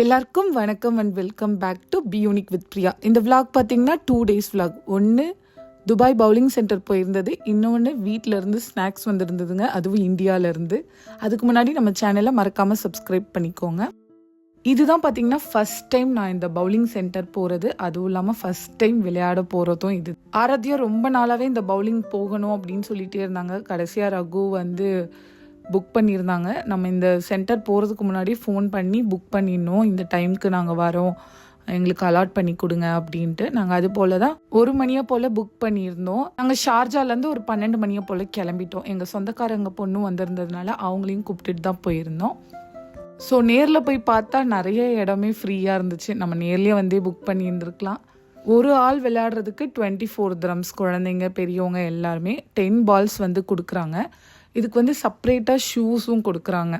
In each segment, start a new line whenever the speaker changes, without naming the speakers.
எல்லாருக்கும் வணக்கம் and welcome back to be unique with Priya இந்த விளாக் பார்த்தீங்கன்னா டூ டேஸ் விளாக் ஒன்று துபாய் பவுலிங் சென்டர் போயிருந்தது இன்னொன்று வீட்டில் இருந்து ஸ்நாக்ஸ் வந்திருந்ததுங்க அதுவும் இந்தியாவிலேருந்து அதுக்கு முன்னாடி நம்ம சேனலை மறக்காமல் சப்ஸ்கிரைப் பண்ணிக்கோங்க. இதுதான் பார்த்தீங்கன்னா ஃபஸ்ட் டைம் நான் இந்த பவுலிங் சென்டர் போகிறது அதுவும் இல்லாமல் ஃபர்ஸ்ட் டைம் விளையாட போகிறதும் இது. ஆராத்தியம் ரொம்ப நாளாகவே இந்த பவுலிங் போகணும் அப்படின்னு சொல்லிகிட்டே இருந்தாங்க. கடைசியாக ரகு வந்து புக் பண்ணியிருந்தாங்க. நம்ம இந்த சென்டர் போகிறதுக்கு முன்னாடி ஃபோன் பண்ணி புக் பண்ணிடணும். இந்த டைம்க்கு நாங்கள் வரோம். எங்களுக்கு அலாட் பண்ணி கொடுங்க அப்படின்ட்டு நாங்கள் அது போல தான் ஒரு மணியை போல் புக் பண்ணியிருந்தோம். நாங்கள் ஷார்ஜாலேருந்து ஒரு பன்னெண்டு மணியை போல் கிளம்பிட்டோம். எங்கள் சொந்தக்காரங்க பொண்ணு வந்திருந்ததுனால அவங்களையும் கூப்பிட்டுட்டு தான் போயிருந்தோம். ஸோ நேரில் போய் பார்த்தா நிறைய இடமே ஃப்ரீயாக இருந்துச்சு. நம்ம நேர்லேயே வந்தே புக் பண்ணியிருந்துருக்கலாம். ஒரு ஆள் விளையாடுறதுக்கு டுவெண்ட்டி ஃபோர் த்ரம்ஸ் குழந்தைங்க பெரியவங்க எல்லாருமே டென் பால்ஸ் வந்து கொடுக்குறாங்க. இதுக்கு வந்து செப்ரேட்டாக ஷூஸும் கொடுக்குறாங்க.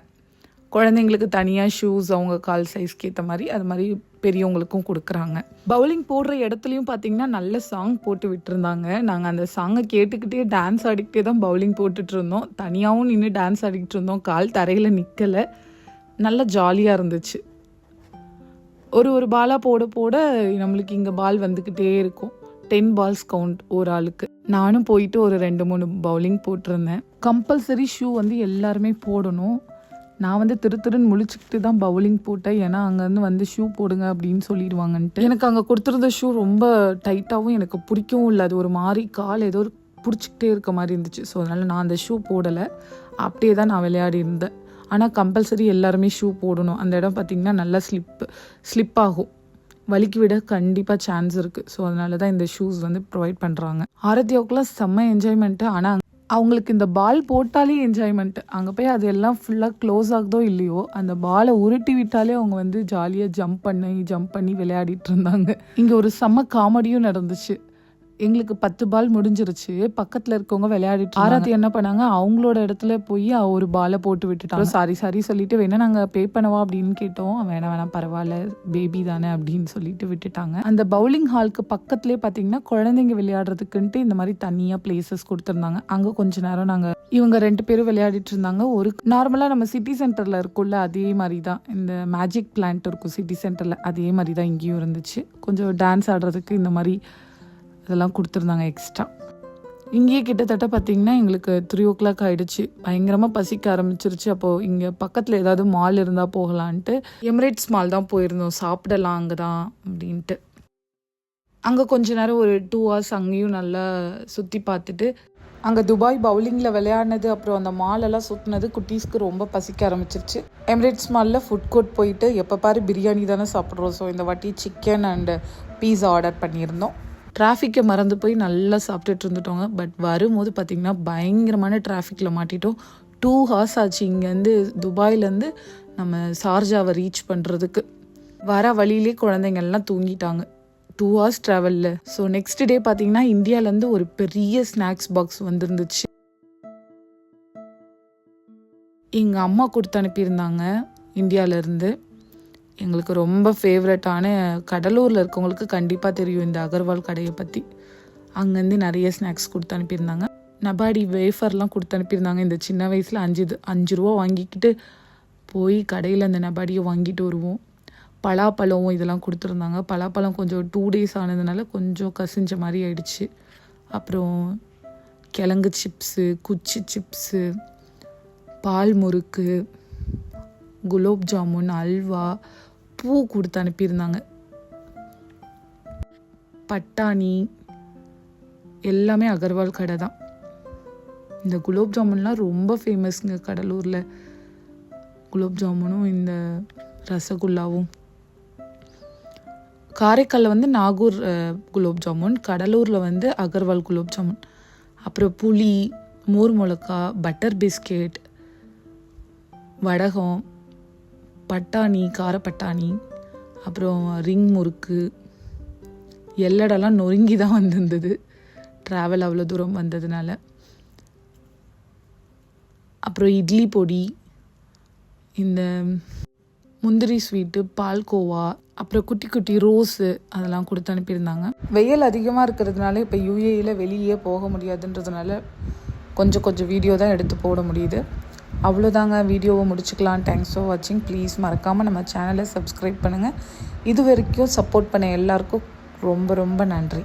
குழந்தைங்களுக்கு தனியாக ஷூஸ் அவங்க கால் சைஸ்க்கு ஏற்ற மாதிரி அது மாதிரி பெரியவங்களுக்கும் கொடுக்குறாங்க. பவுலிங் போடுற இடத்துலையும் பார்த்தீங்கன்னா நல்ல சாங் போட்டு விட்டுருந்தாங்க. நாங்கள் அந்த சாங்கை கேட்டுக்கிட்டே டான்ஸ் ஆடிக்கிட்டே தான் பவுலிங் போட்டுட்டு இருந்தோம். தனியாகவும் நின்று டான்ஸ் ஆடிக்கிட்டு இருந்தோம். கால் தரையில் நிற்கலை நல்ல ஜாலியாக இருந்துச்சு. ஒரு ஒரு பாலாக போட போட நம்மளுக்கு இங்கே பால் வந்துக்கிட்டே இருக்கும். டென் பால்ஸ் கவுண்ட் ஒரு ஆளுக்கு. நானும் போயிட்டு ஒரு ரெண்டு மூணு பவுலிங் போட்டிருந்தேன். கம்பல்சரி ஷூ வந்து எல்லாருமே போடணும். நான் வந்து திரு திருன்னு முழிச்சுக்கிட்டு தான் பவுலிங் போட்டேன். ஏன்னா அங்கேருந்து வந்து ஷூ போடுங்க அப்படின்னு சொல்லிடுவாங்கன்ட்டு. எனக்கு அங்கே கொடுத்துருந்த ஷூ ரொம்ப டைட்டாகவும் எனக்கு பிடிக்கவும் இல்லை. அது ஒரு மாதிரி கால் ஏதோ ஒரு பிடிச்சிக்கிட்டே இருக்க மாதிரி இருந்துச்சு. ஸோ அதனால் நான் அந்த ஷூ போடலை. அப்படியே தான் நான் விளையாடி இருந்தேன். ஆனால் கம்பல்சரி எல்லாருமே ஷூ போடணும். அந்த இடம் பார்த்திங்கன்னா நல்லா ஸ்லிப் ஸ்லிப் ஆகும். வலிக்கு விட கண்டிப்பாக சான்ஸ் இருக்குது ஸோ அதனால தான் இந்த ஷூஸ் வந்து ப்ரொவைட் பண்ணுறாங்க ஆரத்தியாவுக்குலாம் செம்ம என்ஜாய்மெண்ட்டு ஆனால் அவங்களுக்கு இந்த பால் போட்டாலே என்ஜாய்மெண்ட்டு அங்கே போய் அது எல்லாம் ஃபுல்லாக க்ளோஸ் ஆகுதோ இல்லையோ அந்த பாலை உருட்டி விட்டாலே அவங்க வந்து ஜாலியாக ஜம்ப் பண்ணி ஜம்ப் பண்ணி விளையாடிட்டு இருந்தாங்க. இங்கே ஒரு செம்ம காமெடியும் நடந்துச்சு. எங்களுக்கு பத்து பால் முடிஞ்சிருச்சு. பக்கத்துல இருக்கவங்க விளையாடிட்டு ஆராத்தி என்ன பண்ணாங்க? அவங்களோட இடத்துல போய் ஒரு பாலை போட்டு விட்டுட்டாங்க. சாரி சாரி சொல்லிட்டு வேணா நாங்க பே பண்ணவா? அப்படின்னு கேட்டோம். வேணாம் வேணாம் பரவாயில்ல. பேபி தானே அப்படின்னு சொல்லிட்டு விட்டுட்டாங்க. அந்த பவுலிங் ஹாலுக்கு பக்கத்துலேயே பார்த்தீங்கன்னா குழந்தைங்க விளையாடுறதுக்குன்ட்டு இந்த மாதிரி தனியா பிளேசஸ் கொடுத்துருந்தாங்க. அங்க கொஞ்ச நேரம் நாங்க இவங்க ரெண்டு பேரும் விளையாடிட்டு இருந்தாங்க. ஒரு நார்மலா நம்ம சிட்டி சென்டர்ல இருக்கும்ல அதே மாதிரி தான் இந்த மேஜிக் பிளான்ட் இருக்கும் சிட்டி சென்டர்ல அதே மாதிரி தான் இங்கேயும் இருந்துச்சு. கொஞ்சம் டான்ஸ் ஆடுறதுக்கு இந்த மாதிரி இதெல்லாம் கொடுத்துருந்தாங்க எக்ஸ்ட்ரா இங்கேயே கிட்டத்தட்ட பார்த்தீங்கன்னா எங்களுக்கு த்ரீ ஓ கிளாக் ஆகிடுச்சு பயங்கரமாக பசிக்க ஆரம்பிச்சிருச்சு. அப்போது இங்கே பக்கத்தில் ஏதாவது மால் இருந்தால் போகலான்ட்டு எமிரேட்ஸ் மால் தான் போயிருந்தோம். சாப்பிடலாம் அங்கே தான் அப்படின்ட்டு. அங்கே கொஞ்ச நேரம் ஒரு டூ ஹவர்ஸ் அங்கேயும் நல்லா சுற்றி பார்த்துட்டு அங்கே துபாய் பவுலிங்கில் விளையாடினது அப்புறம் அந்த மாலெல்லாம் சுற்றினது குட்டீஸ்க்கு ரொம்ப பசிக்க ஆரம்பிச்சிருச்சு. எமிரேட்ஸ் மாலில் ஃபுட் கோர்ட் போயிட்டு எப்போ பாரு பிரியாணி தானே சாப்பிட்றோம். ஸோ இந்த வாட்டி சிக்கன் அண்டு பீஸா ஆர்டர் பண்ணியிருந்தோம். டிராஃபிக்கை மறந்து போய் நல்லா சாப்பிட்டுட்டு இருந்துட்டோங்க. பட் வரும்போது பார்த்திங்கன்னா பயங்கரமான டிராஃபிக்கில் மாட்டிட்டோம். டூ ஹார்ஸ் ஆச்சு இங்கேருந்து துபாயிலேருந்து நம்ம சார்ஜாவை ரீச் பண்ணுறதுக்கு வர வழியிலே குழந்தைங்கள்லாம் தூங்கிட்டாங்க. டூ ஹவர்ஸ் ட்ராவலில் ஸோ நெக்ஸ்ட் டே பார்த்தீங்கன்னா இந்தியாவிலேருந்து ஒரு பெரிய ஸ்நாக்ஸ் பாக்ஸ் வந்துருந்துச்சு. எங்கள் அம்மா கொடுத்து அனுப்பியிருந்தாங்க இந்தியாவிலேருந்து. எங்களுக்கு ரொம்ப ஃபேவரட்டான கடலூரில் இருக்கவங்களுக்கு கண்டிப்பாக தெரியும் இந்த அகர்வால் கடையை பற்றி அங்கேருந்து நிறைய ஸ்நாக்ஸ் கொடுத்து அனுப்பியிருந்தாங்க. நபாடி வேஃபர்லாம் கொடுத்து அனுப்பியிருந்தாங்க. இந்த சின்ன வயசில் அஞ்சு அஞ்சு ரூபா வாங்கிக்கிட்டு போய் கடையில் அந்த நபாடியை வாங்கிட்டு வருவோம். பலாப்பழம் இதெல்லாம் கொடுத்துருந்தாங்க. பலாப்பழம் கொஞ்சம் டூ டேஸ் ஆனதுனால கொஞ்சம் கசிஞ்ச மாதிரி ஆயிடுச்சு. அப்புறம் கிழங்கு சிப்ஸு குச்சி சிப்ஸு பால் முறுக்கு குலோப் ஜாமுன் அல்வா பூ கொடுத்து அனுப்பியிருந்தாங்க. பட்டாணி எல்லாமே அகர்வால் கடை தான். இந்த குலோப் ஜாமுன்லாம் ரொம்ப ஃபேமஸ்ங்க கடலூரில். குலோப் ஜாமுனும் இந்த ரசகுல்லாவும். காரைக்காலில் வந்து நாகூர் குலோப் ஜாமுன் கடலூரில் வந்து அகர்வால் குலோப் ஜாமுன். அப்புறம் புளி மோர் மிளகா பட்டர் பிஸ்கெட் வடகம் பட்டாணி காரப்பட்டாணி அப்புறம் ரிங் முறுக்கு எல்லடெல்லாம் நொறுங்கி தான் வந்திருந்தது. ட்ராவல் அவ்வளோ தூரம் வந்ததுனால. அப்புறம் இட்லி பொடி இந்த முந்திரி ஸ்வீட்டு பால்கோவா அப்புறம் குட்டி குட்டி ரோஸு அதெல்லாம் கொடுத்து அனுப்பியிருந்தாங்க. வெயில் அதிகமாக இருக்கிறதுனால இப்போ யூஏயில் வெளியே போக முடியாதுன்றதுனால கொஞ்சம் கொஞ்சம் வீடியோ தான் எடுத்து போட முடியுது. அவ்வளோதாங்க வீடியோவை முடிச்சுக்கலாம். தேங்க்ஸ் ஃபார் வாட்சிங் ப்ளீஸ் மறக்காமல் நம்ம சேனலை சப்ஸ்கிரைப் பண்ணுங்கள் இது வரைக்கும் சப்போர்ட் பண்ண எல்லாருக்கும் ரொம்ப ரொம்ப நன்றி.